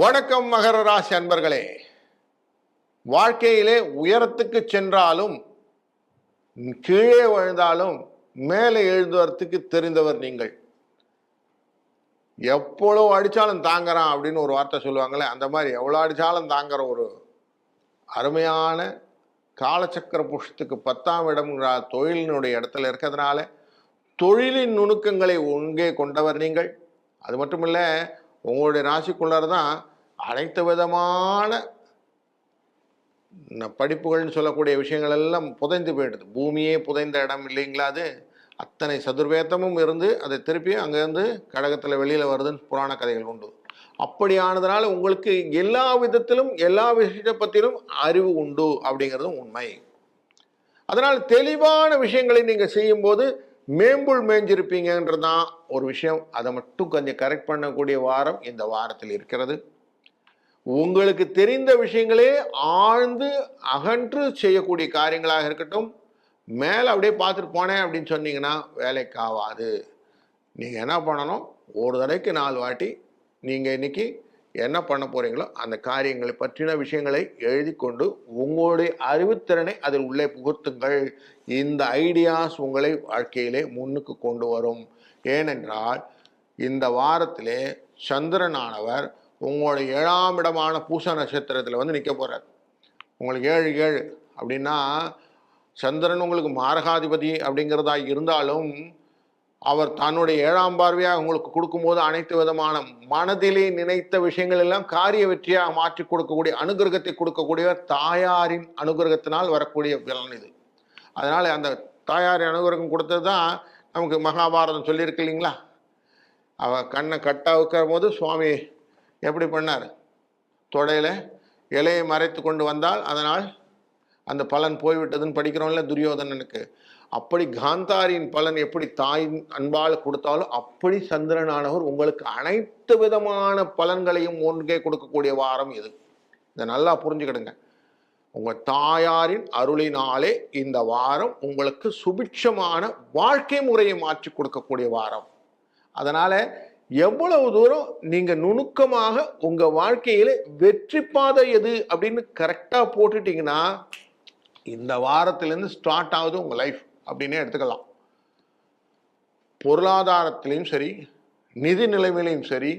வணக்கம் மகர ராசி அன்பர்களே. வாழ்க்கையிலே உயரத்துக்கு சென்றாலும் கீழே விழுந்தாலும் மேலே எழுதுவதற்கு தெரிந்தவர் நீங்கள். எவ்வளோ அடித்தாலும் தாங்குறான் அப்படின்னு ஒரு வார்த்தை சொல்லுவாங்களே அந்த மாதிரி எவ்வளோ அடித்தாலும் தாங்குற ஒரு அருமையான காலச்சக்கர புஷ்டத்துக்கு பத்தாம் இடம்ங்கிற தொழிலினுடைய இடத்துல இருக்கிறதுனால தொழிலின் நுணுக்கங்களை ஒங்கே கொண்டவர் நீங்கள். அது மட்டும் இல்லை உங்களுடைய ராசிக்குள்ளார தான் அனைத்து விதமான படிப்புகள்னு சொல்லக்கூடிய விஷயங்கள் எல்லாம் புதைந்து போயிடுது. பூமியே புதைந்த இடம் இல்லைங்களா அது? அத்தனை சதுர்வேதமும் இருந்து அதை திருப்பி அங்கேருந்து கடகத்தில் வெளியில் வருதுன்னு புராண கதைகள் உண்டு. அப்படியானதுனால உங்களுக்கு எல்லா விதத்திலும் எல்லா விஷயத்தை பற்றிலும் அறிவு உண்டு அப்படிங்கிறதும் உண்மை. அதனால் தெளிவான விஷயங்களை நீங்கள் செய்யும்போது மேம்புள் மேய்ஞ்சிருப்பீங்கன்றது தான் ஒரு விஷயம். அதை மட்டும் கொஞ்சம் கரெக்ட் பண்ணக்கூடிய வாரம் இந்த வாரத்தில் இருக்கிறது. உங்களுக்கு தெரிந்த விஷயங்களே ஆழ்ந்து அகன்று செய்யக்கூடிய காரியங்களாக இருக்கட்டும். மேலே அப்படியே பார்த்துட்டு போனேன் அப்படின்னு சொன்னீங்கன்னா வேலைக்கு ஆகாது. நீங்கள் என்ன பண்ணணும்? ஒரு தடவைக்கு நாலு வாட்டி. நீங்கள் இன்றைக்கி என்ன பண்ண போறீங்களோ அந்த காரியங்களை பற்றின விஷயங்களை எழுதி கொண்டு உங்களுடைய அறிவுத்திறனை அதில் உள்ளே புகுத்துங்கள். இந்த ஐடியாஸ் உங்களை வாழ்க்கையிலே முன்னுக்கு கொண்டு வரும். ஏனென்றால் இந்த வாரத்திலே சந்திரனானவர் உங்களுடைய ஏழாம் இடமான பூச நட்சத்திரத்தில் வந்து நிற்க போகிறார் உங்களுக்கு ஏழு ஏழு அப்படின்னா சந்திரன் உங்களுக்கு மாரகாதிபதி அப்படிங்கிறதா இருந்தாலும் அவர் தன்னுடைய ஏழாம் பார்வையாக உங்களுக்கு கொடுக்கும்போது அனைத்து விதமான மனதிலே நினைத்த விஷயங்கள் எல்லாம் காரிய வெற்றியாக மாற்றி கொடுக்கக்கூடிய அனுகிரகத்தை கொடுக்கக்கூடிய தாயாரின் அனுகிரகத்தினால் வரக்கூடிய பலன் இது. அதனால் அந்த தாயாரின் அனுகிரகம் கொடுத்தது தான் நமக்கு மகாபாரதம் சொல்லியிருக்கு இல்லைங்களா? அவள் கண்ணை கட்டாக வைக்கிற போது சுவாமி எப்படி பண்ணார்? தொடையில் இலையை மறைத்து கொண்டு வந்தால் அதனால் அந்த பலன் போய்விட்டதுன்னு படிக்கிறோம்ல துரியோதனனுக்கு. அப்படி காந்தாரியின் பலன் எப்படி தாய் அன்பால் கொடுத்தாலும் அப்படி சந்திரனானவர் உங்களுக்கு அனைத்து விதமான பலன்களையும் ஒன்றே கொடுக்கக்கூடிய வாரம் இது. இதை நல்லா புரிஞ்சுக்கிடுங்க. உங்கள் தாயாரின் அருளினாலே இந்த வாரம் உங்களுக்கு சுபிட்சமான வாழ்க்கை முறையை மாற்றி கொடுக்கக்கூடிய வாரம். அதனால் எவ்வளவு தூரம் நீங்கள் நுணுக்கமாக உங்கள் வாழ்க்கையில் வெற்றி பாதை எது அப்படின்னு கரெக்டாக போட்டுட்டிங்கன்னா இந்த வாரத்திலேருந்து ஸ்டார்ட் ஆகுது உங்கள் லைஃப் அப்படின்னே எடுத்துக்கலாம். பொருளாதாரத்திலையும் சரி நிதி நிலைமையிலையும் சரி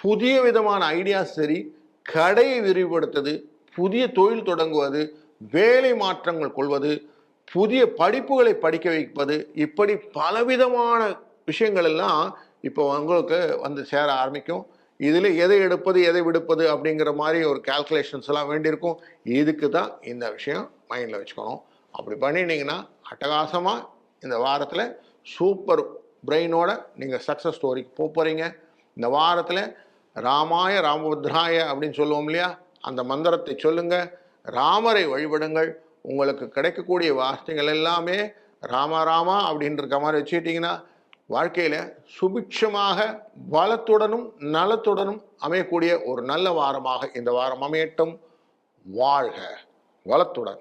புதிய விதமான ஐடியாஸ் சரி கடையை விரிவுபடுத்துவது புதிய தொழில் தொடங்குவது வேலை மாற்றங்கள் கொள்வது புதிய படிப்புகளை படிக்க வைப்பது இப்படி பலவிதமான விஷயங்கள் எல்லாம் இப்போ உங்களுக்கு வந்து சேர ஆரம்பிக்கும். இதில் எதை எடுப்பது எதை விடுப்பது அப்படிங்கிற மாதிரி ஒரு கால்குலேஷன்ஸ் எல்லாம் வேண்டியிருக்கும். இதுக்கு தான் இந்த விஷயம் மைண்டில் வச்சுக்கணும். அப்படி பண்ணிட்டீங்கன்னா அட்டகாசமாக இந்த வாரத்தில் சூப்பர் பிரெயினோட நீங்கள் சக்ஸஸ் ஸ்டோரிக்கு போக போகிறீங்க இந்த வாரத்தில் ராமாய ராமபத்ராய அப்படின்னு சொல்லுவோம் இல்லையா? அந்த மந்திரத்தை சொல்லுங்கள் ராமரை வழிபடுங்கள். உங்களுக்கு கிடைக்கக்கூடிய வார்த்தைகள் எல்லாமே ராமா ராமா அப்படின்னு இருக்க மாதிரி வச்சுக்கிட்டிங்கன்னா வாழ்க்கையில் சுபிட்சமாக பலத்துடனும் நலத்துடனும் அமையக்கூடிய ஒரு நல்ல வாரமாக இந்த வாரம் அமையட்டும். வாழ்க வளத்துடன்.